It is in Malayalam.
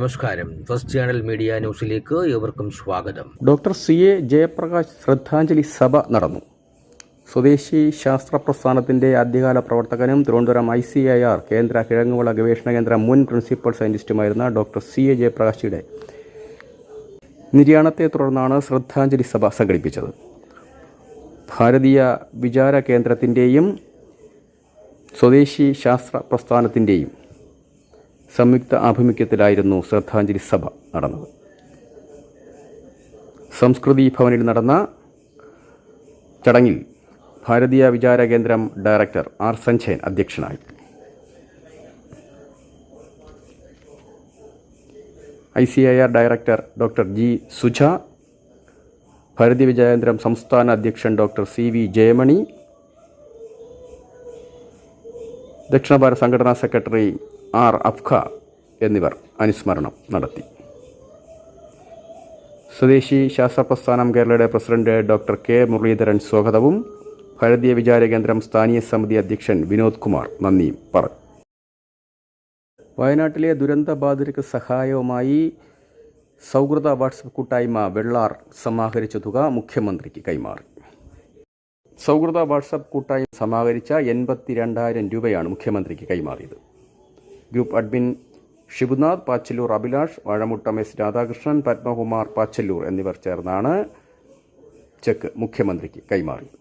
നമസ്കാരം. ഫസ്റ്റ് ചാനൽ മീഡിയ ന്യൂസിലേക്ക് ഏവർക്കും സ്വാഗതം. ഡോക്ടർ സി എ ജയപ്രകാശ് ശ്രദ്ധാഞ്ജലി സഭ നടന്നു. സ്വദേശി ശാസ്ത്ര പ്രസ്ഥാനത്തിന്റെ ആദ്യകാല പ്രവർത്തകനും Thiruvananthapuram I C I R കേന്ദ്ര കിഴങ്ങുവിള ഗവേഷണ കേന്ദ്രം മുൻ പ്രിൻസിപ്പൽ സയന്റിസ്റ്റുമായിരുന്ന ഡോക്ടർ സി എ ജയപ്രകാശിയുടെ നിര്യാണത്തെ തുടർന്നാണ് ശ്രദ്ധാഞ്ജലി സഭ സംഘടിപ്പിച്ചത്. ഭാരതീയ വിചാര കേന്ദ്രത്തിന്റെയും സ്വദേശി ശാസ്ത്ര പ്രസ്ഥാനത്തിന്റെയും സംയുക്ത ആഭിമുഖ്യത്തിലായിരുന്നു ശ്രദ്ധാഞ്ജലി സഭ നടന്നത്. സംസ്കൃതി ഭവനിൽ നടന്ന ചടങ്ങിൽ ഭാരതീയ വിചാര കേന്ദ്രം ഡയറക്ടർ ആർ സഞ്ജയൻ അധ്യക്ഷനായി. I C I R director doctor G Suja Bharatiya Vicharakendram സംസ്ഥാന അധ്യക്ഷൻ ഡോക്ടർ സി വി ജയമണി ദക്ഷിണ ഭാരത സംഘടനാ സെക്രട്ടറി ആർ അഫ്ഖ എന്നിവർ അനുസ്മരണം നടത്തി. സ്വദേശി ശാസ്ത്ര പ്രസ്ഥാനം കേരളയുടെ പ്രസിഡന്റ് ഡോക്ടർ കെ മുരളീധരൻ സ്വാഗതവും ഭാരതീയ വിചാര കേന്ദ്രം സ്ഥാനീയ സമിതി അധ്യക്ഷൻ വിനോദ് കുമാർ നന്ദിയും പറഞ്ഞു. വയനാട്ടിലെ ദുരന്തബാധിതർക്ക് സഹായവുമായി സൗഹൃദ വാട്സപ്പ് കൂട്ടായ്മ വെള്ളാർ സമാഹരിച്ച തുക മുഖ്യമന്ത്രിക്ക് കൈമാറി. സൗഹൃദ വാട്സപ്പ് കൂട്ടായ്മ സമാഹരിച്ച എൺപത്തി രണ്ടായിരം രൂപയാണ് മുഖ്യമന്ത്രിക്ക് കൈമാറിയത്. Group admin Shibunath Pachalloor Abhilash Vazhamuttam S Radhakrishnan Padmakumar Pachalloor എന്നിവർ ചേർന്നാണ് ചെക്ക് മുഖ്യമന്ത്രിക്ക് കൈമാറിയത്.